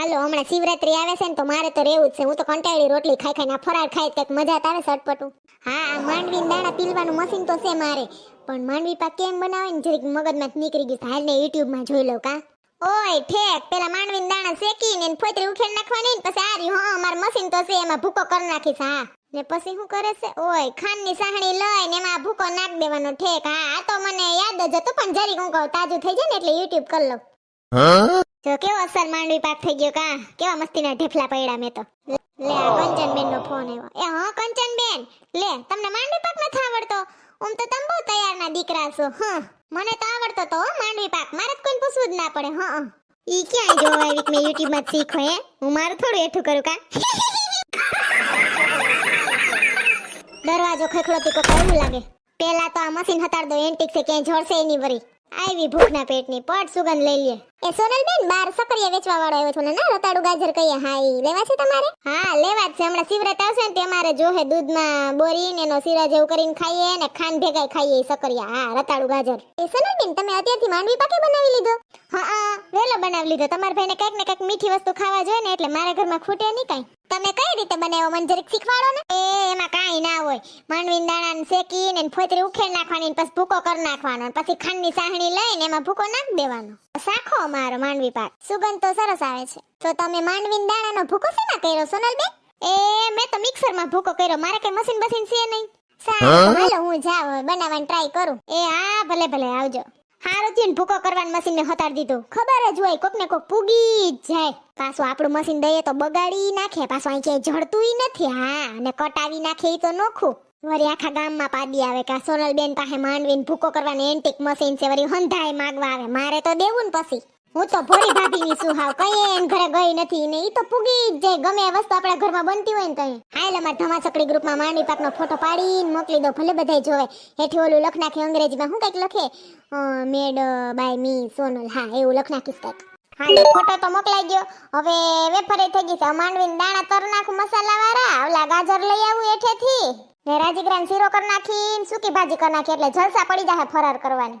હાલો, હમણાં શિવરાત્રી આવે છે ને તો મારે તો રહેવું જ છે. હું તો કંટાળી રોટલી ખાઈ ખાઈને આ ફરાળ ખાઈ કંઈક મજા આવે સટપટું. હા માંડવી દાણા પીલવાનું મશીન તો છે મારે. પણ માંડવી પાક કેમ બનાવે ને જરીક મગજમાં નીકળી ગયું હાલ ને યુટ્યુબમાં જોઈ લઉં કા. ઓય, ઠેક. પેલા માંડવી દાણા શેકીને ફોતરી ઉખેડ નાખવાની ને પછી આરી હા મારું મશીન તો છે, એમાં ભૂકો કરી નાખીશ, હા. ને પછી શું કરે છે? ઓય, ખાંડની સાહણી લઈને એમાં ભૂકો નાખ દેવાનો, ઠેક. હા, આ તો મને યાદ જ હતું, પણ જરીક હું કહું, તાજું થઈ જાય ને એટલે યુટ્યુબ કરી લઉં. જો કેવો અસર માંડવી પાક થઈ ગયો કા? કેવા મસ્તીના ઢેફલા પડ્યા મેં તો. લે, આ કંચન બેન નો ફોન આવ્યો. એ હા કંચન બેન લે, તમને માંડવી પાક નથી આવડતો? આમ તો તમે બહુ તૈયારના દીકરા છો, હા. મને તો આવડતો તો માંડવી પાક. મારે તો કોઈ પૂછવું જ ના પડે, હા ઈ ક્યાં જોવા આવી કે મેં યુટ્યુબમાં શીખો હે? હું મારું થોડું એઠું કરું કા? દરવાજો ખખડો કોક એવું લાગે. પેલા તો આ મશીન હતાડ દો એન્ટિક છે, ક્યાંય જોડશે નહીં વરી. આવી ભૂખના પેટની પટ સુગંધ લઈ લે. એ સોનલબેન બાર સકરિયા વેચવા વાળો આવ્યો છે ને? ના રતાડું ગાજર કહીએ. હા ઈ લેવા છે તમારે? હા લેવા જ છે. હમણાં શિવરાત આવશે ને તે અમારે જોહે દૂધમાં બોરીને એનો શીરા જેવું કરીને ખાઈએ ને ખાંડ ભેગાય ખાઈએ ઈ હા રતાડું ગાજર. એ સોનલબેન તમે અત્યારથી માંડવી પાકે બનાવી લીધો? હા હા વેલો બનાવી લીધો. તમારા ભાઈને કંઈક ને કંઈક મીઠી વસ્તુ ખાવા જોઈએ ને એટલે મારા ઘરમાં ખૂટે નહીં કઈ. તમે કઈ રીતે બનાવો? મને જરીક શીખવાડો ને. એ એમાં કાંઈ ના હોય. માંડવી દાણાને શેકીને ને ફોતરી ઉખેડ નાખવાની પછી ભૂકો કરી નાખવાનો ને પછી ખાંડની સાહણી લઈને એમાં ભૂકો નાખી દેવાનો. સાખો અમારો માંડવી પાક. સુગંધ તો સરસ આવે છે. તો તમે માંડવી દાણાનો ભૂકો શેમાં કર્યો સોનલબેન? એ મેં તો મિક્સરમાં ભૂકો કર્યો. મારે કઈ મશીન બસીન છે નહીં. સારું હાલો હું જાઉં હવે બનાવવાની ટ્રાય કરું. એ હા ભલે ભલે આવજો. હારું ભૂકો કરવાનું મશીન ને હતાર દીધું. ખબર જ હોય કોક ને કોક પૂગી જ જાય. પાછું આપણું મશીન દઈએ તો બગાડી નાખે, પાછું અહીં ક્યાંય જડતું નથી. હા, અને કટાવી નાખે એ તો નોખું. વળી આખા ગામમાં પાડી આવે કે સોનલ બેન પાસે માંડવીને ભૂકો કરવાની એન્ટિક મશીન છે વરી હંધાય માગવા આવે. મારે તો દેવું ને પછી. હું તો ભોળી ભાભીની શું હાવ, કઈ એન ઘરે ગઈ નથી ને ઈ તો પૂગી જ જાય, ગમે એ વસ્તુ આપણા ઘરમાં બનતી હોય ને તઈ હાલ અમાર ધમાસકડી ગ્રુપમાં માંડવી પાકનો ફોટો પાડીને મોકલી દો ભલે બધાય જોવે. હેઠી ઓલું લખ નાખે અંગ્રેજીમાં હું કંઈક લખે? મેડ બાય મી સોનલ, હા, એવું લખ નાખીશ કંઈક. હાલે ફોટો તો મોકલાઈ ગયો. હવે વેફરે થઈ ગઈ છે માંડવીને દાણા તર નાખું, મસાલા વાળા, ઓલા ગાજર લઈ આવું એઠેથી ને રાજીગ્રાન શીરો કરી નાખી સૂકી ભાજી કરી નાખી, એટલે જલસા પડી જાય ફરાર કરવાની.